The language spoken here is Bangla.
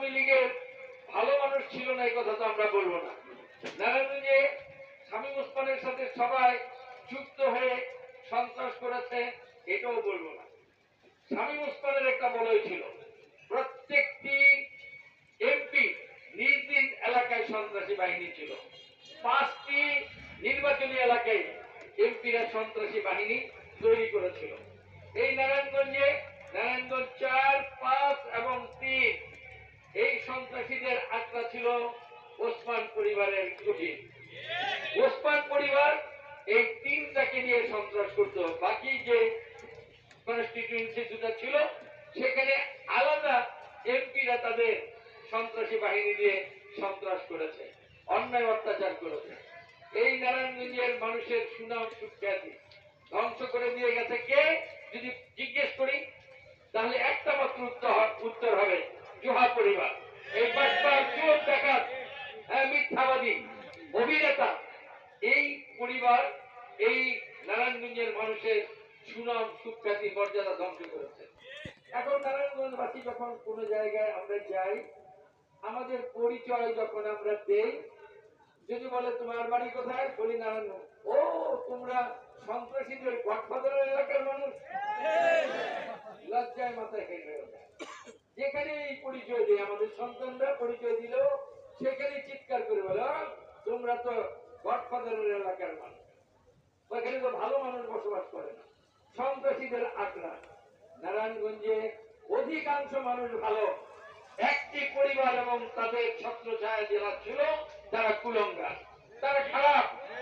আওয়ামী লীগের ভালো মানুষ ছিল না, এই কথা তো আমরা বলব না। নারায়ণগঞ্জে শামীম ওসমানের সাথে সবাই যুক্ত হয়ে সন্ত্রাস করেছে, এটাও বলব না। শামীম ওসমানের একটা বলয় ছিল, প্রত্যেকটি এমপি নিজ নিজ এলাকায় সন্ত্রাসী বাহিনী ছিল। পাঁচটি নির্বাচনী এলাকায় এমপিরা সন্ত্রাসী বাহিনী তৈরি করেছিল। এই নারায়ণগঞ্জে নারায়ণগঞ্জ চার পাঁচ এবং তিন এই সন্ত্রাসীদের আত্মা ছিল ওসমান পরিবারের কুটির ওসমান পরিবার এই তিনটাকে নিয়ে সন্ত্রাস করত। বাকি যে কনস্টিটিউয়েন্সি দুটা ছিল, সেখানে আলাদা এমপিরা তাদের সন্ত্রাসী বাহিনী দিয়ে সন্ত্রাস করেছে, অন্যায় অত্যাচার করেছে। এই নারায়ণগঞ্জের মানুষের সুনাম সুখ্যাতি ধ্বংস করে দিয়ে গেছে কে? যদি জিজ্ঞেস করি, তাহলে একটা মাত্র উত্তর উত্তর হবে জোহা পরিবার। এই হ্যাঁ, মিথ্যাবাদী অভিনেতা। এই পরিবার এই নারায়ণগঞ্জের মানুষের সুনাম সুখ্যাতি মর্যাদা ধ্বংস করেছে। এখন নারায়ণগঞ্জবাসী যখন কোনো জায়গায় আমরা যাই আমাদের পরিচয় যখন আমরা দেই যদি বলে তোমার বাড়ি কোথায়? বলি নারায়ণ ও তোমরা সন্ত্রাসীদের গডফাদারের এলাকার মানুষ? লজ্জায় মাথায় খেয়ে যেখানে এই পরিচয় দেয় সন্তানরা পরিচয় দিল, সেখানে চিৎকার করে বলে তোমরা তো গডফাদারের এলাকার মানুষ। ওখানে তো ভালো মানুষ বসবাস করে না। সন্ত্রাসীদের আগ্রা নারায়ণগঞ্জে অধিকাংশ মানুষ ভালো। একটি পরিবার এবং তাদের ছত্র ছায়া জেলা ছিল তারা খারাপ